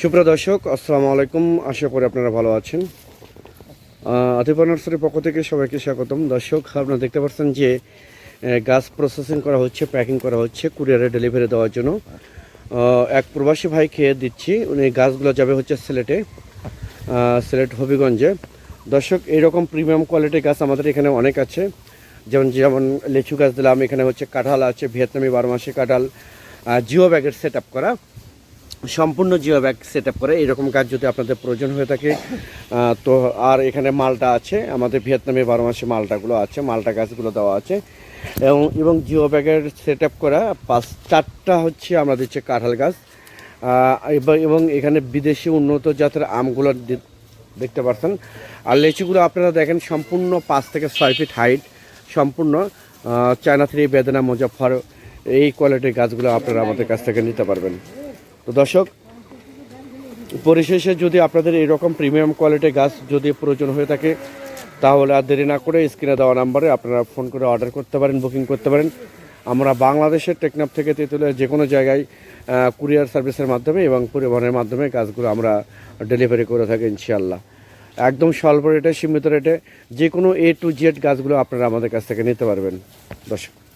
সুপ্রিয় দর্শক, আসসালামু আলাইকুম। আশা করি আপনারা ভালো আছেন। আতিফা নার্সারির পক্ষ থেকে সবাইকে স্বাগতম। দর্শক, আপনারা দেখতে পাচ্ছেন যে গাছ প্রসেসিং করা হচ্ছে প্যাকিং করা হচ্ছে কুরিয়ারে ডেলিভারি দেওয়ার জন্য। এক প্রবাসী ভাই খেয়ে দিচ্ছি। উনি গাছগুলো যাবে হচ্ছে সিলেটে সিলেট হবিগঞ্জে। দর্শক এইরকম প্রিমিয়াম কোয়ালিটির গাছ আমাদের এখানে অনেক আছে। যেমন যেমন লিচু গাছ দিলাম, এখানে হচ্ছে কাঁঠাল আছে, ভিয়েতনামি বারো মাসে কাঁঠাল জিও ব্যাগের সেট আপ করা। সম্পূর্ণ জিও ব্যাগ সেট করে, এরকম কাজ যদি আপনাদের প্রয়োজন হয়ে থাকে তো আর এখানে মালটা আছে, আমাদের ভিয়েতনামে বারো মাসে মালটাগুলো আছে, মালটা গাছগুলো দেওয়া আছে। এবং এবং জিও ব্যাগের সেট করা পাঁচ, চারটা হচ্ছে আমরা দিচ্ছি কাঁঠাল গাছ। এবং- এখানে বিদেশি উন্নত জাতের আমগুলো দেখতে পাচ্ছেন আর লিচুগুলো আপনারা দেখেন সম্পূর্ণ পাঁচ থেকে ছয় ফিট হাইট সম্পূর্ণ। চায়না থ্রি বেদনা মুজাফর এই কোয়ালিটির গাছগুলো আপনারা আমাদের কাছ থেকে নিতে পারবেন। তো দর্শক, পরিশেষে যদি আপনাদের এরকম প্রিমিয়াম কোয়ালিটির গাছ যদি প্রয়োজন হয়ে থাকে, তাহলে আর দেরি না করে স্ক্রিনে দেওয়া নাম্বারে আপনারা ফোন করে অর্ডার করতে পারেন বুকিং করতে পারেন। আমরা বাংলাদেশের টেকনাফ থেকে তেঁতুলিয়া যে কোনো জায়গায় কুরিয়ার সার্ভিসের মাধ্যমে এবং পরিবহনের মাধ্যমে গাছগুলো আমরা ডেলিভারি করে থাকি ইনশাল্লাহ একদম স্বল্প রেটে সীমিত রেটে যে কোনো এ টু জেড গাছগুলো আপনারা আমাদের কাছ থেকে নিতে পারবেন। দর্শক।